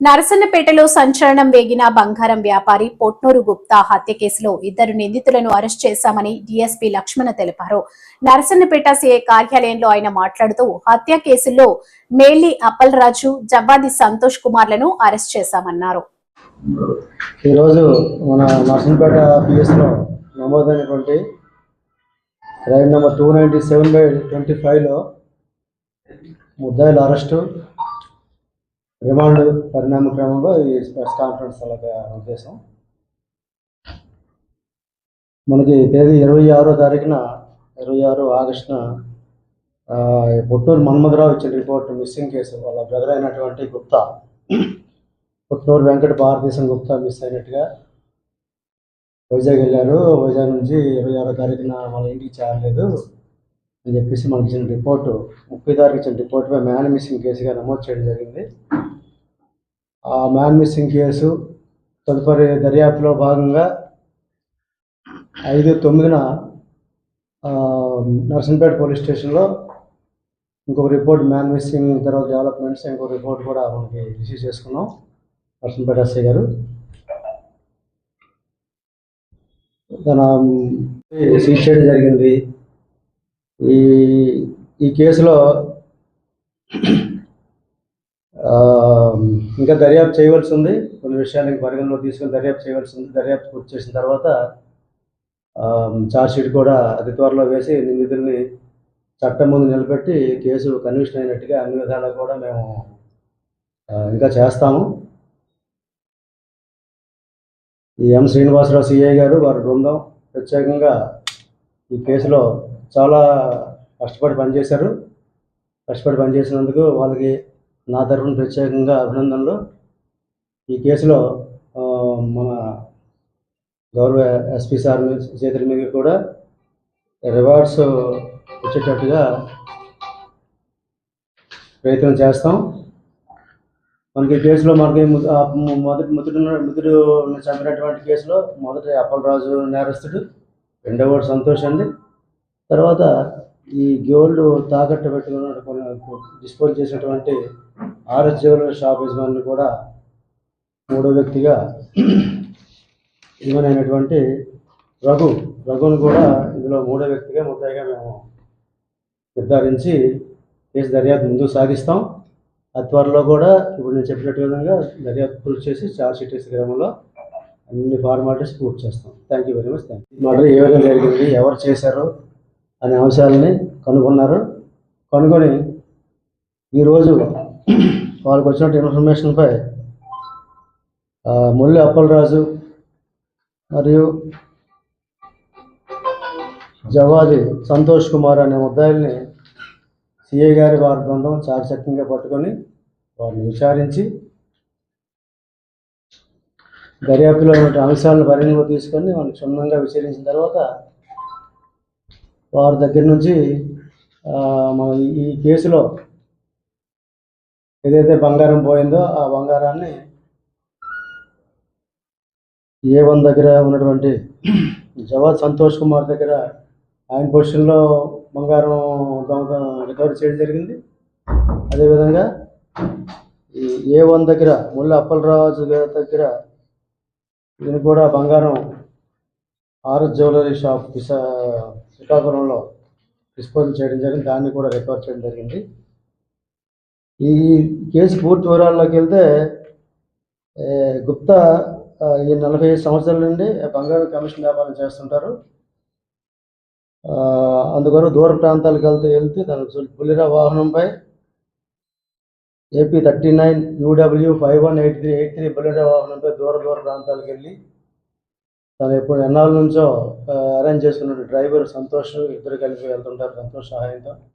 నరసన్నపేటలో సంచలనం వేగిన బంగారం వ్యాపారి పొట్నూరు గుప్తా హత్య కేసులో ఇద్దరు నిందితులను అరెస్ట్ చేశామని డీఎస్పీ లక్ష్మణ తెలిపారు. నరసన్నపేట సీఏ కార్యాలయంలో ఆయన మాట్లాడుతూ హత్య కేసుల్లో మేలి అప్పలరాజు జవ్వాది సంతోష్ కుమార్లను అరెస్ట్ చేశామన్నారు. ఈరోజు మన నరసన్నపేట పిఎస్లో నమోదైనటువంటి ride number two ninety seven by twenty ఫైవ్లో ముద్దాయిల అరెస్టు రిమాండ్ పరిణామ క్రమంలో ఈ ప్రెస్ కాన్ఫరెన్స్ అలాగే ఉద్దేశం మనకి తేదీ ఇరవై ఆరో తారీఖున ఇరవై ఆరు ఆగస్టున పుట్టూరు మన్మధరావు ఇచ్చిన రిపోర్ట్ మిస్సింగ్ కేసు. వాళ్ళ బ్రదర్ అయినటువంటి గుప్తా పుట్టూరు వెంకట భారతదేశం గుప్తా మిస్ అయినట్టుగా వైజాగ్ వెళ్ళారు. వైజాగ్ నుంచి ఇరవై ఆరో తారీఖున వాళ్ళ ఇంటికి చేరలేదు అని చెప్పేసి మనకి ఇచ్చిన రిపోర్టు ముప్పై తారీఖు ఇచ్చిన రిపోర్ట్పై మ్యాన్ మిస్సింగ్ కేసుగా నమోదు చేయడం జరిగింది. మ్యాన్ మిస్సింగ్ కేసు తదుపరి దర్యాప్తులో భాగంగా ఐదు తొమ్మిదిన నర్సంపేట పోలీస్ స్టేషన్లో ఇంకొక రిపోర్ట్ మ్యాన్ మిస్సింగ్ తర్వాత డెవలప్మెంట్స్ ఇంకొక రిపోర్ట్ కూడా మనకి రిసీవ్ చేసుకున్నాం. నర్సంపేట ఎస్ఐ గారు. తన సీజ్ చేయడం జరిగింది. ఈ ఈ కేసులో ఇంకా దర్యాప్తు చేయవలసి ఉంది కొన్ని విషయాలు పరిగణలో తీసుకొని దర్యాప్తు చేయవలసి ఉంది దర్యాప్తు పూర్తి చేసిన తర్వాత ఛార్జ్షీట్ కూడా అతి త్వరలో వేసి నిందితుల్ని చట్టం ముందు నిలబెట్టి కేసు కన్విషన్ అయినట్టుగా అన్ని విధాలా కూడా మేము ఇంకా చేస్తాము. ఈ ఎం శ్రీనివాసరావు సిఐ గారు వారి బృందం ప్రత్యేకంగా ఈ కేసులో చాలా కష్టపడి పనిచేశారు. కష్టపడి పనిచేసినందుకు వాళ్ళకి నా తరఫున ప్రత్యేకంగా అభినందనలు. ఈ కేసులో మన గౌరవ ఎస్పీ సార్ చేతుల మీద కూడా రివార్డ్స్ వచ్చేటట్టుగా ప్రయత్నం చేస్తాం. మనకి ఈ కేసులో మనకి మొదటి ముదుడు ముదుడు చంపినటువంటి కేసులో మొదటి అప్పలరాజు నేరస్తుడు రెండవ సంతోష్ అండి. తర్వాత ఈ గోల్డ్ తాకట్టు పెట్టుకున్న డిస్పోజ్ చేసినటువంటి ఆర్ఎస్ జ్యువెలర్ షాప్ యజమాని కూడా మూడో వ్యక్తిగా యజమానైనటువంటి రఘు. రఘును కూడా ఇందులో మూడో వ్యక్తిగా ముద్దాయిగా మేము నిర్ధారించి కేసు దర్యాప్తు ముందుకు సాగిస్తాం. ఆ త్వరలో కూడా ఇప్పుడు నేను చెప్పినట్టు విధంగా దర్యాప్తు పూర్తి చేసి చార్జ్ షీట్ వేసే క్రమంలో అన్ని ఫార్మాలిటీస్ పూర్తి చేస్తాం. Thank you very much thank you murder ఏ విధంగా జరిగింది? ఎవరు చేశారు? అనే అంశాలని కనుగొన్నారు. కనుగొని ఈరోజు వాళ్ళకి వచ్చినట్టు ఇన్ఫర్మేషన్పై ఆ, ముల్లి అప్పలరాజు మరియు జవాది సంతోష్ కుమార్ అనే ముద్దాయిల్ని సిఐ గారి వారి బృందం చాకచక్యంగా పట్టుకొని వారిని విచారించి దర్యాప్తులో ఉన్న అంశాలను పరిగణలో తీసుకొని వాళ్ళని క్షుణ్ణంగా విచారించిన తర్వాత వారి దగ్గర నుంచి మన ఈ- కేసులో ఏదైతే బంగారం పోయిందో ఆ బంగారాన్ని ఏ వన్ దగ్గర ఉన్నటువంటి జవాద్ సంతోష్ కుమార్ దగ్గర ఆయన పొజిషన్లో బంగారం దొంగ రికవరీ చేయడం జరిగింది. అదేవిధంగా ఏ వన్ దగ్గర ముళ్ళ అప్పలరాజు దగ్గర దీనికి కూడా బంగారం ఆర్ఎస్ జ్యువెలరీ షాప్ విశా శ్రీకాకుళంలో డిస్పోజల్ చేయడం జరిగింది. దాన్ని కూడా రికవర్ చేయడం జరిగింది. ఈ కేసు పూర్తి వివరాల్లోకి వెళ్తే గుప్తా ఈ నలభై ఐదు సంవత్సరాల నుండి బంగారు కమిషన్ వ్యాపారం చేస్తుంటారు. అందుకొరకు దూర ప్రాంతాలకు వెళ్తూ వెళ్తూ తన బుల్లిరా వాహనంపై AP thirty nine UW five one eight three eight three బుల్లిరా వాహనంపై దూర దూర ప్రాంతాలకు వెళ్ళి తను ఎప్పుడు ఎన్నాళ్ళ నుంచో అరేంజ్ చేసుకున్న డ్రైవర్ సంతోష్ ఇద్దరు కలిసి వెళ్తుంటారు సంతోష్ సహాయంతో.